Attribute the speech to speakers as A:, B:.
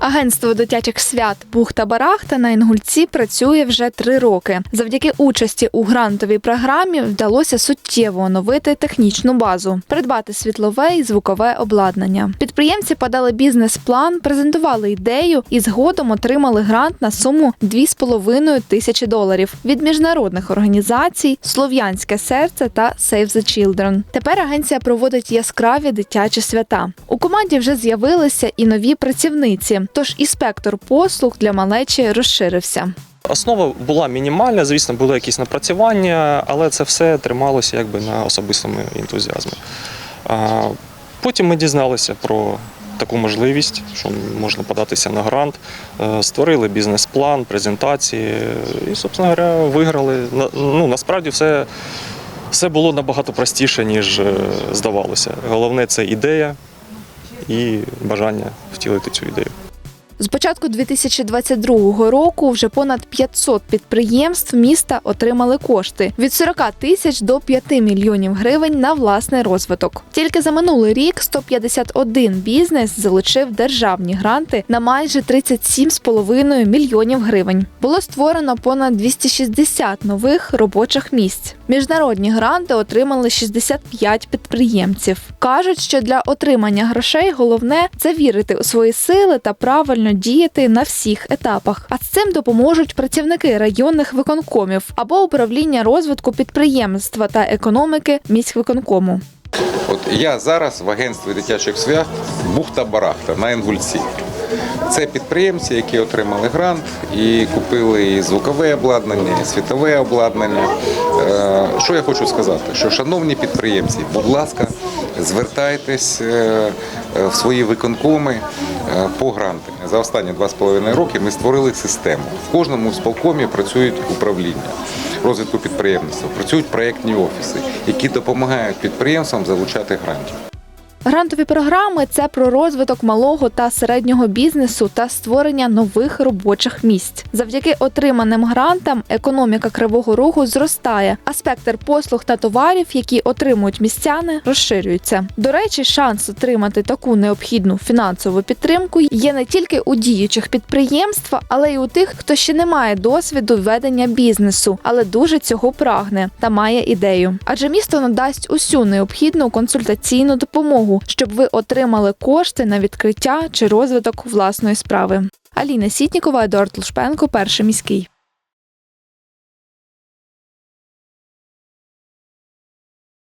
A: Агентство дитячих свят Бухта Барахта на Інгульці працює вже три роки. Завдяки участі у грантовій програмі вдалося суттєво оновити технічну базу, придбати світлове і звукове обладнання. Підприємці подали бізнес-план, презентували ідею і згодом отримали грант на суму 2,5 тисячі доларів від міжнародних організацій Слов'янське серце та Save the Children. Тепер агенція проводить яскраві дитячі свята. У команді вже з'явилися і нові працівниці, тож і спектр послуг для малечі розширився.
B: Основа була мінімальна, звісно, були якісь напрацювання, але це все трималося якби на особистому ентузіазмі. Потім ми дізналися про таку можливість, що можна податися на грант, е, створили бізнес-план, презентації і, собственно говоря, виграли. Ну, насправді все, все було набагато простіше, ніж е, здавалося. Головне це ідея і бажання втілити цю ідею.
A: З початку 2022 року вже понад 500 підприємств міста отримали кошти від 40 тисяч до 5 мільйонів гривень на власний розвиток. Тільки за минулий рік 151 бізнес залучив державні гранти на майже 37,5 мільйонів гривень. Було створено понад 260 нових робочих місць. Міжнародні гранти отримали 65 підприємців. кажуть, що для отримання грошей головне це вірити у свої сили та правильно діяти на всіх етапах. А з цим допоможуть працівники районних виконкомів або управління розвитку підприємства та економіки міськвиконкому.
C: От я зараз в агентстві дитячих свят Бухта Барахта на Інгульці. Це підприємці, які отримали грант і купили і звукове обладнання, і світове обладнання. Е, Що я хочу сказати? Що, шановні підприємці, будь ласка, звертайтесь е, е, в свої виконкоми е, по гранти. За останні два з половиною роки ми створили систему. В кожному сполкомі працюють управління розвитку підприємництва, працюють проєктні офіси, які допомагають підприємствам залучати грантів.
A: Грантові програми це про розвиток малого та середнього бізнесу та створення нових робочих місць. Завдяки отриманим грантам економіка кривого рогу зростає, а спектр послуг та товарів, які отримують містяни, розширюється. До речі, шанс отримати таку необхідну фінансову підтримку є не тільки у діючих підприємств, але й у тих, хто ще не має досвіду ведення бізнесу, але дуже цього прагне та має ідею. Адже місто надасть усю необхідну консультаційну допомогу, щоб ви отримали кошти на відкриття чи розвиток власної справи. Аліна Сітнікова, Едуард Лушпенко, перший міський.